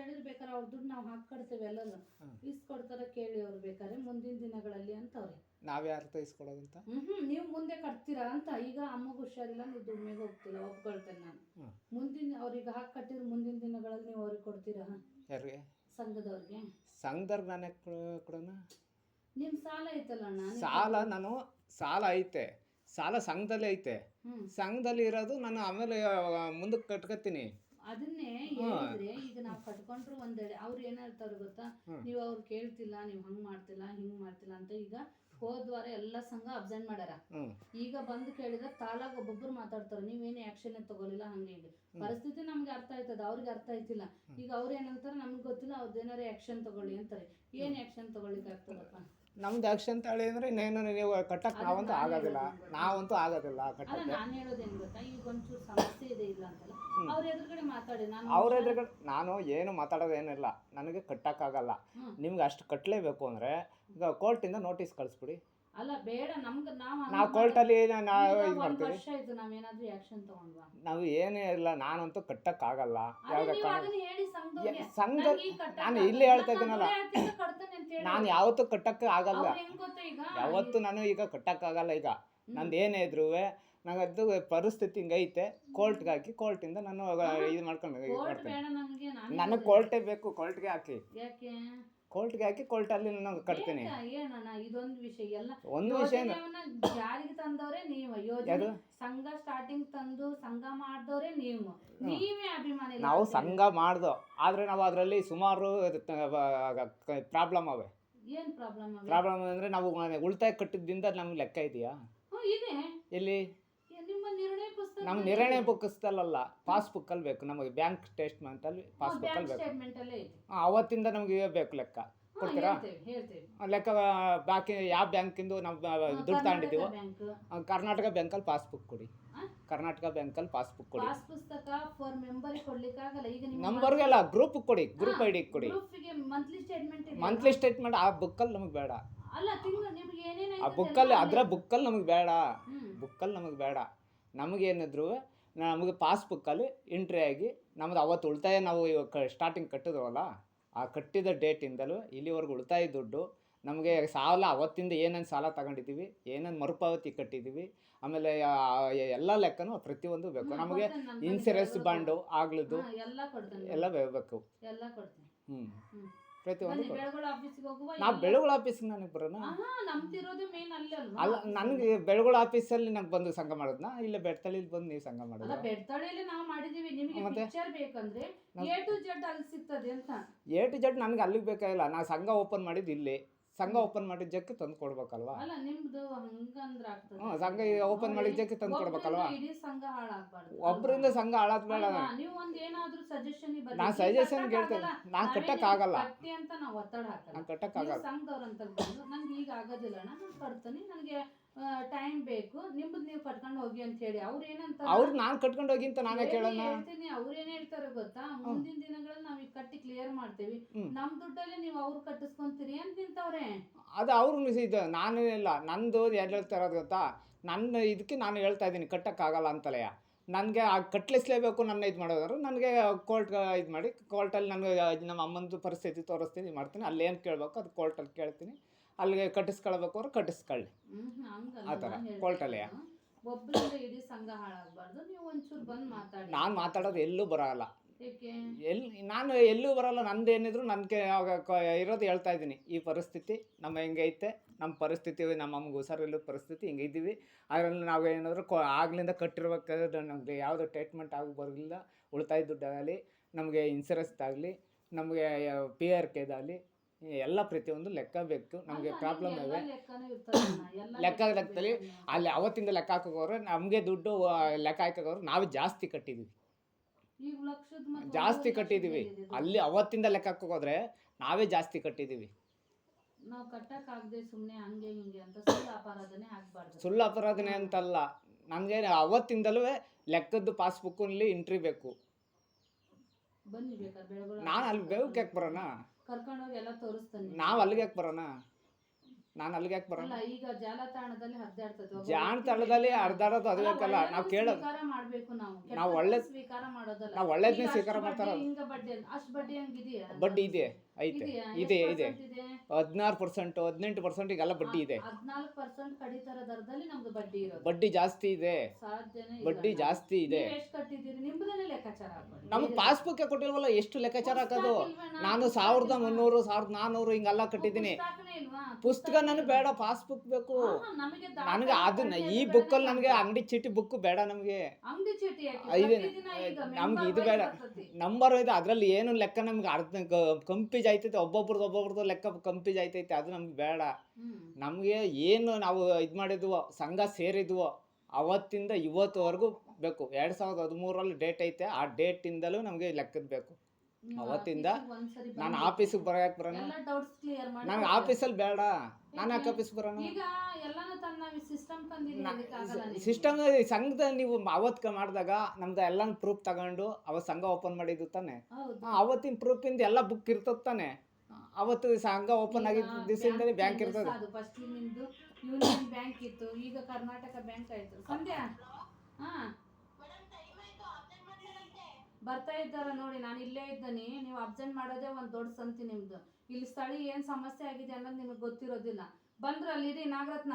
ಕೇಳಿದ್ರೆ ಬೇಕಾದ್ರೆ ಅವ್ರ ದುಡ್ಡು ನಾವು ಹಾಕೊಡ್ತೇವೆ ಎಲ್ಲರೂ ಇಸ್ಕೊಡ್ತಾರ ಕೇಳಿ ಅವ್ರು ಬೇಕಾದ್ರೆ ಮುಂದಿನ ದಿನಗಳಲ್ಲಿ ಅಂತವ್ರೆ ನಾವ್ಯಾರ ಇಸ್ಕೊಡೋದಂತ? ಹ್ಮ್ ಹ್ಮ್ ನೀವು ಮುಂದೆ ಕಟ್ತೀರಾ ಅಂತ ಈಗ ಅಮ್ಮಗ್ ಹುಷಾರಿಲ್ಲ ನೀವು ದುಡ್ಮೆಗೆ ಹೋಗ್ತಿಲ್ಲ ಒಪ್ಕೊಳ್ತೇನೆ ನಾನು. ಹ್ಮ್. ಮುಂದಿನ ಅವ್ರಿಗೆ ಹಾಕಿ ಕಟ್ಟಿದ್ರೆ ಮುಂದಿನ ದಿನಗಳಲ್ಲಿ ನೀವು ಅವ್ರಿಗೆ ಕೊಡ್ತೀರಾ? ಯಾರಿಗೆ? ಸಂಘದವ್ರಿಗೆ. ಸಂಘದವ್ರಿಗೆ ನಾನು ಯಾಕೆ ಕೊಡೋಣ ನಿಮ್ ಸಾಲ ಐತಲ್ಲ ಅಣ್ಣ ನೀವು- ಸಾಲ ನಾನು ಸಾಲ ಐತೆ. ಸಾಲ ಸಂಘದಲ್ಲಿ ಐತೆ. ಹ್ಮ್. ಸಂಘದಲ್ಲಿ ಇರೋದು ನಾನು ಆಮೇಲೆ ಮುಂದಕ್ಕೆ ಕಟ್ಕೊತೀನಿ ಅದನ್ನೇ. ಹೇಳಿದ್ರೆ ಈಗ ನಾವು ಕಟ್ಕೊಂಡ್ರು ಒಂದೆಡೆ ಅವ್ರು ಏನ್ ಹೇಳ್ತಾರೆ ಗೊತ್ತಾ. ನೀವು ಅವ್ರು ಕೇಳ್ತಿಲ್ಲ ನೀವು ಹಂಗ್ ಮಾಡ್ತಿಲ್ಲ ಹಿಂಗ್ ಮಾಡ್ತಿಲ್ಲ ಅಂತ ಈಗ ಹೋದ್ವಾರ ಎಲ್ಲ ಸಂಘ ಅಬ್ಸೆಂಟ್ ಮಾಡ್ಯಾರ. ಈಗ ಬಂದು ಕೇಳಿದ್ರೆ ತಾಳಾಗ ಒಬ್ಬೊಬ್ರು ಮಾತಾಡ್ತಾರೆ ನೀವೇನು ಆಕ್ಷನ್ ತಗೊಳಿಲ್ಲ ಹಂಗೆ ಹಿಂಗೆ. ಪರಿಸ್ಥಿತಿ ನಮ್ಗೆ ಅರ್ಥ ಆಯ್ತದ ಅವ್ರಿಗೆ ಅರ್ಥ ಆಯ್ತಿಲ್ಲ. ಈಗ ಅವ್ರು ಏನಂತಾರೆ ನಮ್ಗೆ ಗೊತ್ತಿಲ್ಲ ಅವ್ರದ್ದು ಏನಾರ ಆಕ್ಷನ್ ತಗೊಳ್ಳಿ ಅಂತಾರೆ. ಏನ್ ಆಕ್ಷನ್ ತಗೊಳ್ಳಿಕ್ಕೆ ಆಗ್ತದಪ್ಪ ನಮ್ದು ಆಕ್ಷನ್ ತಾಳಿ ಅಂದರೆ ಇನ್ನೇನು ನೀವು ಕಟ್ಟಕ್ಕೆ ನಾವಂತೂ ಆಗೋದಿಲ್ಲ. ನಾವಂತೂ ಆಗೋದಿಲ್ಲ ಕಟ್ಟಕ್ಕೆ. ನಾನು ಹೇಳೋದೇನ್ ಗೊತ್ತಾ? ಈಗ ಒಂಚೂರು ಸಮಸ್ಯೆ ಇದೆ ಇಲ್ಲ ಅಂತಲ್ಲ? ಅವ್ರ ಎದುರುಗಡೆ ಮಾತಾಡಿ ನಾನು ಅವ್ರ ಎದುರುಗಡೆ ನಾನು ಏನು ಮಾತಾಡೋದೇನಿಲ್ಲ. ನನಗೆ ಕಟ್ಟಕ್ಕಾಗಲ್ಲ. ನಿಮ್ಗೆ ಅಷ್ಟು ಕಟ್ಟಲೇಬೇಕು ಅಂದರೆ ಈಗ ಕೋರ್ಟಿಂದ ನೋಟಿಸ್ ಕಳಿಸ್ಬಿಡಿ. ಅಲ್ಲ ಬೇಡ ನಮ್ಗೆ ನಾವು ನಾವು ಕೋರ್ಟಲ್ಲಿ ನಾವು ಇದು ಒಂದು ಮಾಡ್ತೀವಿ. ವರ್ಷ ಆಯ್ತು ನಾವೇನಾದ್ರೂ ಆಕ್ಷನ್ ತಗೊಂಡ್ವಾ? ನಾವು ಏನೇ ಇಲ್ಲ ನಾನಂತೂ ಕಟ್ಟಕ್ಕಾಗಲ್ಲ ಅದೇ ಯಾವಾಗ ನೀವು ಅದನ್ನ ಹೇಳಿ ಸಂಘದವ್ರಿಗೆ. ಸಂಘ ನಂಗೆ ಈಗ ಕಟ್ಟಕ್ಕೆ ನಾನು ಆಗಲ್ಲ. ಇಲ್ಲೇ ಹೇಳ್ತಾ ನಾನು ಇದ್ದೀನಲ್ಲ. ದುಡ್ಡು ಹಾಕ್ತಿದ್ರೆ ಕಟ್ತೇನೆ ಅಂತ ಹೇಳಿ. ನಾನು ಯಾವತ್ತೂ ಕಟ್ಟಕ್ಕೆ ಆಗಲ್ಲ. ಅವ್ರು ಹೆಂಗ್ ಗೊತ್ತಾ ಈಗ? ಯಾವತ್ತೂ ನಾನು ಈಗ ಕಟ್ಟಕ್ಕಾಗಲ್ಲ ಈಗ. ನಂದು ಏನೇ ಇದ್ರೂ ನಂಗದು ಪರಿಸ್ಥಿತಿ ಹಿಂಗೈತೆ ಕೋರ್ಟ್ಗೆ ಹಾಕಿ ಕೋರ್ಟಿಂದ ನಾನು ಇದು ಮಾಡ್ಕೊಂಡು ಇದು ಕೋರ್ಟ್ ಮಾಡ್ತೀನಿ. ಬೇಡ ನಮ್ಗೆ ನಾನು ನನಗೆ ಕೋರ್ಟೇ ಬೇಕು ಕೋರ್ಟ್ಗೆ ಹಾಕಿ. ಯಾಕೆ? ಕೋರ್ಟ್ಗೆ ಹಾಕಿ ಕೋರ್ಟಲ್ಲಿ ನಾನು ಕಟ್ತೀನಿ. ಇದೊಂದು ವಿಷಯ ಎಲ್ಲ ಒಂದು ವಿಷಯ ಜಾರಿಗೆ ತಂದವರೇ ನೀವು ಯೋಜನೆ? ಸಂಘ ಸ್ಟಾರ್ಟಿಂಗ್ ತಂದು ಸಂಘ ಮಾಡಿದವರೇ ನೀವು. ನೀವೇ ಅಭಿಮಾನಿ ನಾವು. ಸಂಘ ಮಾಡ್ದೋ ಆದರೆ ನಾವು ಅದರಲ್ಲಿ ಸುಮಾರು ಪ್ರಾಬ್ಲಮ್ ಅವೆ. ಏನು ಪ್ರಾಬ್ಲಮ್ ಪ್ರಾಬ್ಲಮ್ ಅಂದರೆ ನಾವು ಉಳಿತಾಯ ಕಟ್ಟಿದ್ದಿಂದ ನಮ್ಗೆ ಲೆಕ್ಕ ಇದೆಯಾ? ಇದೆ. ಎಲ್ಲಿ? ಏ, ನಿಮ್ಮ ನಿರ್ಣಯ ಪುಸ್ತಕ ನಮ್ಮ ನಿರ್ಣಯ ಅಲ್ಲಿ ಬೇಕು ನಮಗೆ ಬ್ಯಾಂಕ್ ಪಾಸ್ಬುಕ್ಕಲ್ಲಿ ಅಲ್ಲಿ ಬೇಕು. ಸ್ಟೇಟ್ಮೆಂಟ್ ಅಲ್ಲೇ ಇದೆ ಅವತ್ತಿಂದ ನಮಗೆ ಬೇಕು ಲೆಕ್ಕ ಕೊಡ್ತೀರಾ? ಆ ಲೆಕ್ಕ ಬಾಕಿ ಯಾವ ಬ್ಯಾಂಕಿಂದು ನಾವು ದುಡ್ಡು ತಗೊಂಡಿದ್ದೀವೋ ಬ್ಯಾಂಕ್. ಆ, ಕರ್ನಾಟಕ ಬ್ಯಾಂಕಲ್ಲಿ ಪಾಸ್ಬುಕ್ ಕೊಡಿ. ಕರ್ನಾಟಕ ಕರ್ನಾಟಕ ಬ್ಯಾಂಕಲ್ಲಿ ಪಾಸ್ಬುಕ್ ಕೊಡಿ. ಪಾಸ್ ಪುಸ್ತಕ ಫಾರ್ ಮೆಂಬರ್ ಈಗ ನಂಬರ್ಗೆಲ್ಲ ಗ್ರೂಪ್ ಕೊಡಿ ಗ್ರೂಪ್ ಐ ಡಿ ಕೊಡಿ. ಗ್ರೂಪ್ಗೆ ಮಂತ್ಲಿ ಸ್ಟೇಟ್ಮೆಂಟ್ ಇದೆ ಮಂತ್ಲಿ ಸ್ಟೇಟ್ಮೆಂಟ್ ಆ ಬುಕ್ಕಲ್ಲಿ ನಮಗೆ ಬೇಡ. ಅಲ್ಲ ತಿಂಗಳು ನಿಮ್ಗೆ ಏನೇನು ಆ ಬುಕ್ಕಲ್ಲಿ ಅದರ ಬುಕ್ಕಲ್ಲಿ ನಮಗೆ ಬೇಡ. ಬುಕ್ ಬುಕ್ಕಲ್ಲಿ ನಮಗೆ ಬೇಡ. ನಮಗೇನಿದ್ರು ನಮಗೆ ಪಾಸ್ಬುಕ್ಕಲ್ಲಿ ಎಂಟ್ರಿ ಆಗಿ ನಮ್ದು ಅವತ್ತು ಉಳಿತಾಯ ನಾವು ಕ ಸ್ಟಾರ್ಟಿಂಗ್ ಕಟ್ಟಿದ್ವಲ್ಲ ಆ ಕಟ್ಟಿದ ಡೇಟಿಂದಲೂ ಇಲ್ಲಿವರೆಗೂ ಉಳಿತಾಯ ದುಡ್ಡು ನಮಗೆ ಸಾಲ ಅವತ್ತಿಂದ ಏನೇನು ಸಾಲ ತಗೊಂಡಿದ್ದೀವಿ ಏನೇನು ಮರುಪಾವತಿ ಕಟ್ಟಿದ್ದೀವಿ ಆಮೇಲೆ ಎಲ್ಲ ಲೆಕ್ಕನೂ ಪ್ರತಿಯೊಂದು ಬೇಕು. ನಮಗೆ ಇನ್ಸೂರೆನ್ಸ್ ಬಾಂಡು ಆಗ್ಲದ್ದು ಎಲ್ಲ ಬೇಕು. ಹ್ಞೂ ಪ್ರತಿಯೊಂದು ನಾ ಕೊಡು. ಬೆಳಗೊಳ ಆಫೀಸಿಗೆ ಹೋಗುವ ನಾವು ಬೆಳಗುಳ ಆಫೀಸಿಗೆ ನನಗೆ ಬರೋಣ ಅಲ್ಲೇ? ನನಗೆ ಬೆಳಗುಳ ಆಫೀಸಲ್ಲಿ ನಂಗೆ ಬಂದು ಸಂಘ ಮಾಡೋದ್ನ? ಇಲ್ಲ ಬೆಡ್ತಳ್ಳಿಲಿ ಬಂದು ನೀವು ಸಂಘ ಮಾಡೋದು? ಬೆಡ್ತಳಿಯಲ್ಲಿ ನಾವು ಮಾಡಿದೀವಿ. ನಿಮಗೆ? ಪಿಕ್ಚರ್ ಬೇಕಂದ್ರೆ ಎ ಟು ಜೆಡ್ ಅಲ್ಲಿ ಸಿಗ್ತದೆ ಅಂತ. ಎ ಟು ಜೆಡ್ ನನಗೆ ಅಲ್ಲಿಗೆ ಬೇಕಾಗಿಲ್ಲ. ನಾ ಸಂಘ ಓಪನ್ ಮಾಡಿದ್ದು ಇಲ್ಲಿ. ಸಂಘ ಓಪನ್ ಮಾಡಿದ ಜಕ್ಕೆ ತಂದು ಕೊಡ್ಬೇಕಲ್ವಾ? ಅಲ್ಲ ನಿಮ್ದು ಹಂಗಂದ್ರ ಆಗ್ತದೆ. ಹ್ಞೂ ಸಂಘ ಓಪನ್ ಮಾಡಿದ ಜಕ್ಕೆ ತಂದು ಕೊಡ್ಬೇಕಲ್ವಾ? ಇಡೀ ಸಂಘ ಹಾಳಾಗ್ಬಾರ್ದು. ಒಬ್ಬರಿಂದ ಸಂಘ ಹಾಳಾದ್ ಬೇಡ? ನೀವು ಒಂದ್ ಏನಾದ್ರೂ ಸಜೆಷನ್ ನಾನು ಸಜೆಷನ್ ಕೇಳ್ತೇನೆ. ನಾನು ಕಟ್ಟಕ್ಕಾಗಲ್ಲ. ಕಟ್ಟಿ ಅಂತ ನಾವು ಒತ್ತಡ ಹಾಕಲ್ಲ. ನಾ ಕಟ್ಟಕ್ಕಾಗಲ್ಲ. ಸಂಘದವ್ರ ಅಂತ ಬಂದು ನನ್ಗೆ ಈಗ ಆಗೋದಿಲ್ಲ ನಾನು ಕಟ್ತೀನಿ. ನನಗೆ ಟೈಮ್ ಬೇಕು. ನಿಮ್ದು ನೀವು ಕಟ್ಕೊಂಡು ಹೋಗಿ ಅಂತ ಹೇಳಿ ಅವ್ರು ಏನಂತ ಅವ್ರು ನಾನು ಕಟ್ಕೊಂಡು ಹೋಗಿ ಅಂತ ನಾನೇ ಕೇಳೋಣ ಹೇಳ್ತೀನಿ. ಅವ್ರು ಏನ್ ಹೇಳ್ತಾರೆ ಗೊತ್ತಾ? ಮುಂದಿನ ದಿನಗಳಲ್ಲಿ ನಾವ್ ಈಗ ಕಟ್ಟಿ ಕ್ಲಿಯರ್ ಮಾಡ್ತೀವಿ. ನಮ್ಮ ನಮ್ ದುಡ್ಡಲ್ಲಿ ನೀವು ಅವ್ರು ಕಟ್ಟಿಸ್ಕೊಂತೀರಿ ಅಂತ ನಿಂತವ್ರೆ. ಅದು ಅವ್ರು ಇದು. ನಾನು ಇಲ್ಲ. ನಂದು ಎಲ್ಲಿ ಹೇಳ್ತಾ ಇರೋದು ಗೊತ್ತಾ? ನನ್ನ ಇದಕ್ಕೆ ನಾನು ಹೇಳ್ತಾ ಇದ್ದೀನಿ. ಕಟ್ಟಕ್ಕಾಗಲ್ಲ ಅಂತಲೇ. ನನಗೆ ಆ ಕಟ್ಲಿಸ್ಲೇಬೇಕು ನನ್ನ ಇದು ಮಾಡೋದಾದ್ರು ನನಗೆ ಕೋರ್ಟ್ ಇದು ಮಾಡಿ. ಕೋರ್ಟಲ್ಲಿ ನನಗೆ ನಮ್ಮ ಅಮ್ಮಂದು ಪರಿಸ್ಥಿತಿ ತೋರಿಸ್ತೀನಿ ಮಾಡ್ತೀನಿ. ಅಲ್ಲಿ ಏನು ಕೇಳಬೇಕು ಅದು ಕೋರ್ಟಲ್ಲಿ ಕೇಳ್ತೀನಿ. ಅಲ್ಲಿಗೆ ಕಟ್ಟಿಸ್ಕೊಳ್ಬೇಕು ಅವ್ರು ಕಟ್ಟಿಸ್ಕೊಳ್ಳಿ. ಆ ಥರ, ಕೋರ್ಟಲ್ಲಿಯ ನಾನು. ಮಾತಾಡೋದು ಎಲ್ಲೂ ಬರೋಲ್ಲ. ಎಲ್ಲಿ ನಾನು ಎಲ್ಲೂ ಬರೋಲ್ಲ ನಂದು ಏನಿದ್ರು ನನಗೆ ಇರೋದು ಹೇಳ್ತಾ ಇದ್ದೀನಿ. ಈ ಪರಿಸ್ಥಿತಿ ನಮ್ಮ ಹೆಂಗೈತೆ ನಮ್ಮ ಪರಿಸ್ಥಿತಿ ನಮ್ಮ ಅಮ್ಮಗೆ ಹುಷಾರಿಲ್ಲ ಪರಿಸ್ಥಿತಿ ಹಿಂಗಿದ್ದೀವಿ ಅದರಲ್ಲಿ ನಾವು ಏನಾದರೂ ಕೊ ಆಗ್ಲಿಂದ ಕಟ್ಟಿರ್ಬೇಕಾದ್ರೆ ನಮಗೆ ಯಾವುದೋ ಟ್ರೀಟ್ಮೆಂಟ್ ಆಗಿ ಬರಲಿಲ್ಲ. ಉಳಿತಾಯ ದುಡ್ಡಾಗಲಿ ನಮಗೆ ಇನ್ಸೂರೆನ್ಸ್ದಾಗಲಿ ನಮಗೆ ಪಿ ಆರ್ ಕೆದಾಗಲಿ ಎಲ್ಲ ಪ್ರತಿಯೊಂದು ಲೆಕ್ಕ ಬೇಕು. ನಮಗೆ ಪ್ರಾಬ್ಲಮ್ ಇದೆ ಇವೆ. ಲೆಕ್ಕ ಲೆಕ್ಕ ಲೆಕ್ಕದಲ್ಲಿ ಅಲ್ಲಿ ಅವತ್ತಿಂದ ಲೆಕ್ಕ ಹಾಕೋರು ನಮಗೆ ದುಡ್ಡು ಲೆಕ್ಕ ಹಾಕೋರು ನಾವು ಜಾಸ್ತಿ ಕಟ್ಟಿದ್ದೀವಿ ಜಾಸ್ತಿ ಕಟ್ಟಿದ್ದೀವಿ ಅಲ್ಲಿ ಅವತ್ತಿಂದ ಲೆಕ್ಕ ಹಾಕೋದ್ರೆ ನಾವೇ ಜಾಸ್ತಿ ಕಟ್ಟಿದ್ದೀವಿ ನಾವು ಕಟ್ಟಕ್ ಆಗದೆ ಸುಮ್ನೆ ಹಂಗೆ ಹಿಂಗೆ ಅಂತ ಸುಳ್ಳು ಅಪರಾಧನೆ ಆಗ್ಬಾರ್ದು. ಸುಳ್ಳು ಅಪರಾಧನೆ ಅಂತಲ್ಲ. ನಮಗೆ ಅವತ್ತಿಂದಲೂ ಲೆಕ್ಕದ್ದು ಪಾಸ್ಬುಕ್ಕಲ್ಲಿ ಎಂಟ್ರಿ ಬೇಕು. ಬನ್ನಿ ನಾನು ಅಲ್ಲಿ ಬೇವು ಕೇಕ್ ಬರೋಣ. ಕರ್ಕೊಂಡೋಗಿ ಎಲ್ಲ ತೋರಿಸ್ತಾನೆ ನಾವು ಅಲ್ಲಿಗೆ ಯಾಕೆ ಬರೋಣ? ನಾನು ಅಲ್ಲಿಗೆ ಯಾಕೆ ಬರೋಣ? ಅಲ್ಲ ಈಗ ಜಾಲತಾಣದಲ್ಲಿ ಹರಿದಾಡ್ತದೆ. ಜಾಲತಾಣದಲ್ಲಿ ಅರ್ಧಾಡೋದು ಅಲ್ಲ, ಅದಕ್ಕಲ್ಲ ನಾವು ಕೇಳೋದು. ಸ್ವೀಕಾರ ಮಾಡ್ಬೇಕು ನಾವು. ನಾವು ಒಳ್ಳೆ- ಸ್ವೀಕಾರ ಮಾಡೋದಲ್ಲ. ನಾವು ಒಳ್ಳೇದನ್ನೇ ಸ್ವೀಕಾರ ಮಾಡ್ತಾರಲ್ಲ. ಮಾಡ್ತಾರ ಬಡ್ಡಿ, ಹಿಂಗ ಬಡ್ಡಿ ಅಷ್ಟು ಬಡ್ಡಿ ಹಂಗಿದೆಯಾ? ಬಡ್ಡಿ ಇದೆ. ಐತೆ. ಇದೆ ಇದೆ. ಹದಿನಾರು ಪರ್ಸೆಂಟ್ ಹದಿನೆಂಟು ಪರ್ಸೆಂಟ್ ಈಗೆಲ್ಲ ಬಡ್ಡಿ ಇದೆ. ಬಡ್ಡಿ ಜಾಸ್ತಿ ಇದೆ. ಬಡ್ಡಿ ಜಾಸ್ತಿ ಇದೆ. ನಮ್ಗೆ ಪಾಸ್ಬುಕ್ ಕೊಟ್ಟಿಲ್ವಲ್ಲ ಎಷ್ಟು ಲೆಕ್ಕಾಚಾರ ಹಾಕೋದು? ನಾನು? ಸಾವಿರದ ಮುನ್ನೂರು ಸಾವಿರದ ನಾನ್ನೂರು ಹಿಂಗೆಲ್ಲ ಕಟ್ಟಿದ್ದೀನಿ? ಪುಸ್ತಕ ನನಗೆ ಬೇಡ ಪಾಸ್ಬುಕ್ ಬೇಕು ನನಗೆ ಅದನ್ನ ಈ ಬುಕ್ ಬುಕ್ಕಲ್ಲಿ ನನಗೆ ಅಂಗಡಿ ಚೀಟಿ ಬುಕ್ ಬೇಡ ನಮಗೆ. ನಮ್ಗೆ ಇದು ಬೇಡ. ನಂಬರ್ ಇದೆ. ಅದರಲ್ಲಿ ಏನು ಲೆಕ್ಕ ನಮ್ಗೆ ಅರ್ಧ ಕಂಪೀಜ್ ಆಯ್ತೈತೆ ಒಬ್ಬೊಬ್ರದ್ದು ಒಬ್ಬೊಬ್ರದ್ದು ಲೆಕ್ಕ ಕಂಪೀಜ್ ಆಯ್ತೈತೆ ಅದು ನಮ್ಗೆ ಬೇಡ. ನಮಗೆ ಏನು ನಾವು ಇದು ಮಾಡಿದ್ವೋ ಸಂಘ ಸೇರಿದ್ವೋ ಅವತ್ತಿಂದ ಇವತ್ತುವರೆಗೂ ಬೇಕು. ಎರಡು ಸಾವಿರದ ಹದಿಮೂರರಲ್ಲಿ ಡೇಟ್ ಐತೆ ಆ ಡೇಟಿಂದಲೂ ನಮಗೆ ಲೆಕ್ಕದ ಬೇಕು. ಅವತ್ತಿಂದ ನಾನು. ಆಫೀಸಿಗೆ ಬರಕ್ಕೆ ಬರೋಣ. ಎಲ್ಲ ಡೌಟ್ಸ್ ಕ್ಲಿಯರ್ ಮಾಡಿ ನಂಗೆ ಕೊಡ್ತೇವೆ. ಆಫೀಸಲ್ಲಿ ಬೇಡ. ನಾನು ಯಾಕೆ ಆಫೀಸ್ ಬರೋಣ? ಈಗ ಎಲ್ಲಾನು ತನ್ನ ಸಿಸ್ಟಮ್ ಸಂಘದ ನೀವು ಅವತ್ತು ಮಾಡಿದಾಗ ನಮ್ದು ಎಲ್ಲ ಪ್ರೂಫ್ ತಗೊಂಡು ಅವತ್ತು ಸಂಘ ಓಪನ್ ಮಾಡಿದ್ದು ತಾನೆ. ಅವತ್ತಿನ ಪ್ರೂಫಿಂದ ಎಲ್ಲ ಬುಕ್ ಇರ್ತದೆ ತಾನೆ. ಅವತ್ತು ಸಂಘ ಓಪನ್ ಆಗಿದ್ದ ದಿವಸದಿಂದಲೇ ಬ್ಯಾಂಕ್ ಇರ್ತದೆ. ಅದು ಫಸ್ಟ್ ನಿಮ್ದು ಯೂನಿಯನ್ ಬ್ಯಾಂಕ್ ಇತ್ತು ಈಗ ಕರ್ನಾಟಕ ಬ್ಯಾಂಕ್ ಆಯ್ತು. ಸಂಧ್ಯಾ? ಹಾ. ಬರ್ತಾ ಇದ್ದಾರ ನೋಡಿ, ನಾನು ಇಲ್ಲೇ ಇದ್ದೀನಿ, ನೀವು ಅಬ್ಸೆಂಟ್ ಮಾಡೋದೇ ಒಂದು ದೊಡ್ಡ ಸಂತಿ ನಿಮ್ದು. ಇಲ್ಲಿ ಸ್ಥಳೀಯ ಏನು ಸಮಸ್ಯೆ ಆಗಿದೆ ಅನ್ನೋದು ನಿಮಗೆ ಗೊತ್ತಿರೋದಿಲ್ಲ. ಬಂದ್ರ ಅಲ್ಲಿರಿ ನಾಗರತ್ನ.